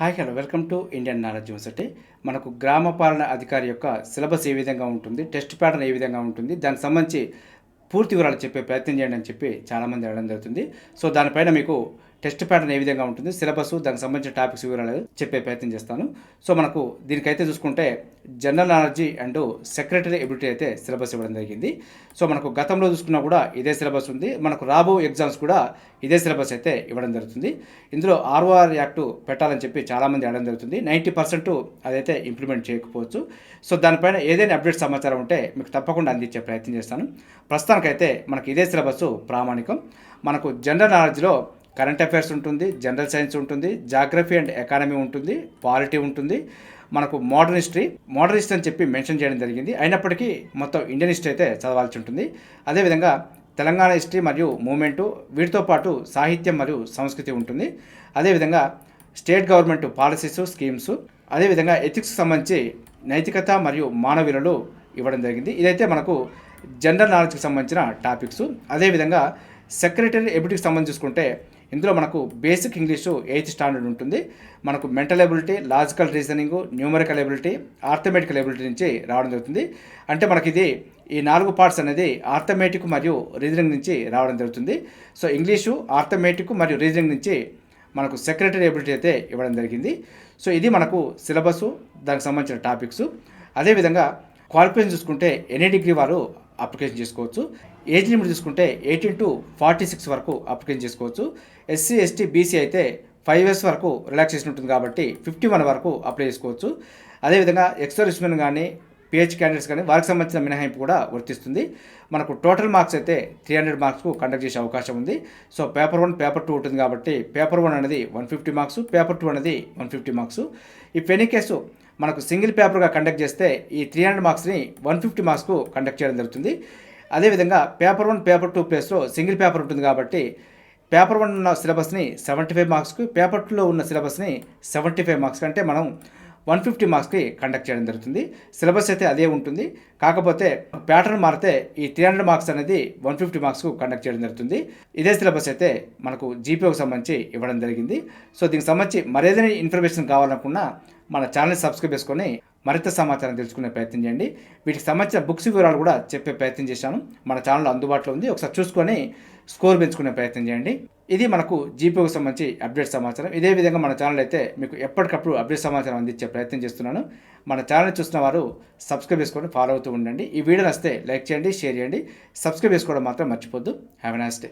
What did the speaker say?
Hi hello welcome to Indian knowledge university. మనకు గ్రామ పాలన అధికారి యొక్క సిలబస్ ఏ విధంగా ఉంటుంది టెస్ట్ ప్యాటర్న్ ఏ విధంగా ఉంటుంది దానికి సంబంధించి పూర్తి వివరాలు చెప్పే ప్రయత్నం చేయండి అని చెప్పి చాలామంది అడగడం జరుగుతుంది. సో దానిపైన మీకు టెస్ట్ ప్యాటర్న్ ఏ విధంగా ఉంటుంది సిలబస్ దానికి సంబంధించిన టాపిక్స్ వివరాలు చెప్పే ప్రయత్నం చేస్తాను. సో మనకు దీనికైతే చూసుకుంటే general knowledge and secretary ability అయితే సిలబస్ ఇవ్వడం జరిగింది. సో మనకు గతంలో చూసుకున్నా కూడా ఇదే సిలబస్ ఉంది. మనకు రాబో ఎగ్జామ్స్ కూడా ఇదే సిలబస్ అయితే ఇవ్వడం జరుగుతుంది. ఇందులో ఆర్ఓఆర్ యాక్ట్ పెట్టాలని చెప్పి చాలామంది అడగడం జరుగుతుంది. నైంటీ పర్సెంట్ అదైతే ఇంప్లిమెంట్ చేయకపోవచ్చు. సో దానిపైన ఏదైనా అప్డేట్ సమాచారం ఉంటే మీకు తప్పకుండా అందించే ప్రయత్నం చేస్తాను. ప్రస్తుతానికైతే మనకి ఇదే సిలబస్ ప్రామాణికం. మనకు జనరల్ నాలెడ్జ్లో కరెంట్ అఫైర్స్ ఉంటుంది జనరల్ సైన్స్ ఉంటుంది జాగ్రఫీ అండ్ ఎకానమీ ఉంటుంది పాలిటీ ఉంటుంది. మనకు మోడర్న్ హిస్టరీ మోడర్న్ హిస్టరీ అని చెప్పి మెన్షన్ చేయడం జరిగింది. అయినప్పటికీ మొత్తం ఇండియన్ హిస్టరీ అయితే చదవాల్సి ఉంటుంది. అదేవిధంగా తెలంగాణ హిస్టరీ మరియు మూమెంటు వీటితో పాటు సాహిత్యం మరియు సంస్కృతి ఉంటుంది. అదేవిధంగా స్టేట్ గవర్నమెంట్ పాలసీస్ స్కీమ్స్ అదేవిధంగా ఎథిక్స్ సంబంధించి నైతికత మరియు మానవీయులు ఇవ్వడం జరిగింది. ఇదైతే మనకు జనరల్ నాలెడ్జ్కి సంబంధించిన టాపిక్స్. అదేవిధంగా సెక్రటరీ ఎబిలిటీకి సంబంధించి చూసుకుంటే ఇందులో మనకు బేసిక్ ఇంగ్లీషు ఎయిత్ స్టాండర్డ్ ఉంటుంది. మనకు mental ability logical reasoning numerical ability arithmetical ability నుంచి రావడం జరుగుతుంది. అంటే మనకి ఇది ఈ నాలుగు పార్ట్స్ అనేది ఆర్థమెటిక్ మరియు రీజనింగ్ నుంచి రావడం జరుగుతుంది. సో ఇంగ్లీషు ఆర్థమెటిక్ మరియు రీజనింగ్ నుంచి మనకు సెక్రటరీ ఎబిలిటీ అయితే ఇవ్వడం జరిగింది. సో ఇది మనకు సిలబస్ దానికి సంబంధించిన టాపిక్స్. అదేవిధంగా క్వాలిఫికేషన్ చూసుకుంటే ఎనీ డిగ్రీ వారు అప్లికేషన్ చేసుకోవచ్చు. ఏజ్ లిమిట్ చూసుకుంటే ఎయిటీన్ టు ఫార్టీ సిక్స్ వరకు అప్లికేషన్ చేసుకోవచ్చు. ఎస్సీ ఎస్టీ బీసీ అయితే ఫైవ్ ఇయర్స్ వరకు రిలాక్సేషన్ ఉంటుంది కాబట్టి ఫిఫ్టీ వన్ వరకు అప్లై చేసుకోవచ్చు. అదేవిధంగా ఎక్స్పర్స్మెన్ కానీ పిహెచ్ క్యాండిడేట్స్ కానీ వారికి సంబంధించిన మినహాయింపు కూడా వర్తిస్తుంది. మనకు టోటల్ మార్క్స్ అయితే త్రీ హండ్రెడ్ మార్క్స్కు కండక్ట్ చేసే అవకాశం ఉంది. So paper one paper two ఉంటుంది కాబట్టి పేపర్ వన్ అనేది one fifty marks paper two అనేది వన్ ఫిఫ్టీ మార్క్స్. ఈ ఎనీ కేసు మనకు సింగిల్ పేపర్గా కండక్ట్ చేస్తే ఈ త్రీ హండ్రెడ్ మార్క్స్ని వన్ ఫిఫ్టీ మార్క్స్కు కండక్ట్ చేయడం జరుగుతుంది. అదేవిధంగా పేపర్ వన్ పేపర్ టూ ప్లేస్లో సింగిల్ పేపర్ ఉంటుంది కాబట్టి పేపర్ వన్ ఉన్న సిలబస్ని సెవెంటీ ఫైవ్ మార్క్స్కి పేపర్ టూలో ఉన్న సిలబస్ని సెవెంటీ ఫైవ్ మార్క్స్ అంటే మనం వన్ ఫిఫ్టీ మార్క్స్కి కండక్ట్ చేయడం జరుగుతుంది. సిలబస్ అయితే అదే ఉంటుంది. కాకపోతే ప్యాటర్న్ మారితే ఈ త్రీ హండ్రెడ్ మార్క్స్ అనేది వన్ ఫిఫ్టీ మార్క్స్కు కండక్ట్ చేయడం జరుగుతుంది. ఇదే సిలబస్ అయితే మనకు జీపీఓకి సంబంధించి ఇవ్వడం జరిగింది. సో దీనికి సంబంధించి మరేదైనా ఇన్ఫర్మేషన్ కావాలనుకున్నా మన ఛానల్ సబ్స్క్రైబ్ చేసుకొని మరింత సమాచారం తెలుసుకునే ప్రయత్నం చేయండి. వీటికి సంబంధించిన బుక్స్ వివరాలు కూడా చెప్పే ప్రయత్నం చేశాను. మన ఛానల్ అందుబాటులో ఉంది. ఒకసారి చూసుకొని స్కోర్ పెంచుకునే ప్రయత్నం చేయండి. ఇది మనకు జీపీఓకి సంబంధించి అప్డేట్ సమాచారం. ఇదే విధంగా మన ఛానల్ అయితే మీకు ఎప్పటికప్పుడు అప్డేట్ సమాచారం అందించే ప్రయత్నం చేస్తున్నాను. మన ఛానల్ చూసిన వారు సబ్స్క్రైబ్ చేసుకొని ఫాలో అవుతూ ఉండండి. ఈ వీడియో నస్తే లైక్ చేయండి షేర్ చేయండి. సబ్స్క్రైబ్ చేసుకోవడం మాత్రం మర్చిపోద్దు. Have a nice day